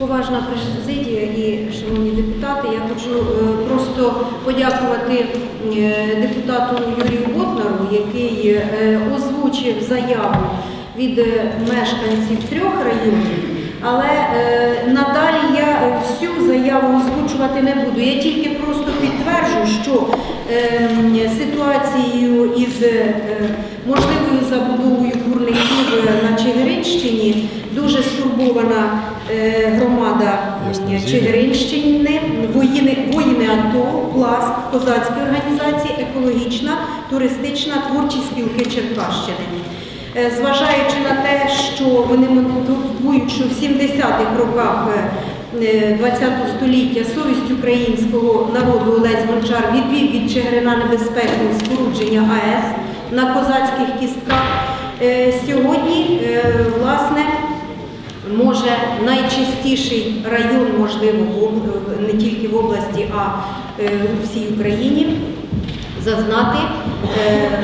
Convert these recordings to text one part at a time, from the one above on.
Поважна президія і шановні депутати, я хочу е, просто подякувати е, депутату Юрію Ботнару, який е, озвучив заяву від мешканців трьох районів. Але надалі я всю заяву озвучувати не буду. Я тільки просто підтверджу, що е, ситуацією із можливою забудовою курників на Чигиринщині дуже стурбована е, громада Чигиринщини, воїни, воїни АТО, пласт, козацькі організації, екологічна, туристична, творчі спілки Черкащини. Е, Зважаючи на те, що вони мотивують, що в 70-х роках е, ХХ століття совість українського народу Олесь Гончар відвів від Чигирина небезпеку спорудження АЕС на козацьких кістках. Е, Сьогодні, е, власне, може найчистіший район, можливо, об- не тільки в області, а е, у всій Україні зазнати е, е,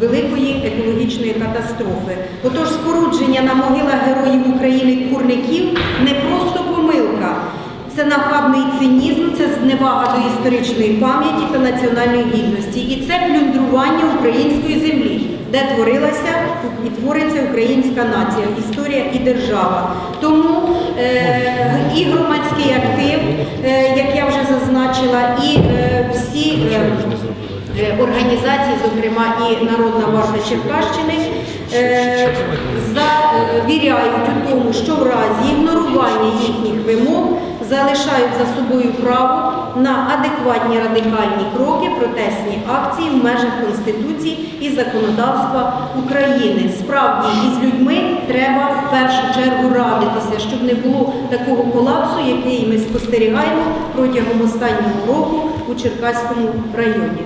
великої екологічної катастрофи. Отож, спорудження на могилах героїв України курників не просто помилка. Це нахабний цинізм, це зневага до історичної пам'яті та національної гідності. І це плюндрування української землі, де творилася і твориться українська нація, історія і держава. Тому е, і громадський актив, е, як я вже зазначила, і е, всі. Організації, зокрема і Народна варта Черкащини, завіряють у тому, що в разі ігнорування їхніх вимог залишають за собою право на адекватні радикальні кроки, протестні акції в межах Конституції і законодавства України. Справді із людьми треба в першу чергу радитися, щоб не було такого колапсу, який ми спостерігаємо протягом останнього року у Черкаському районі.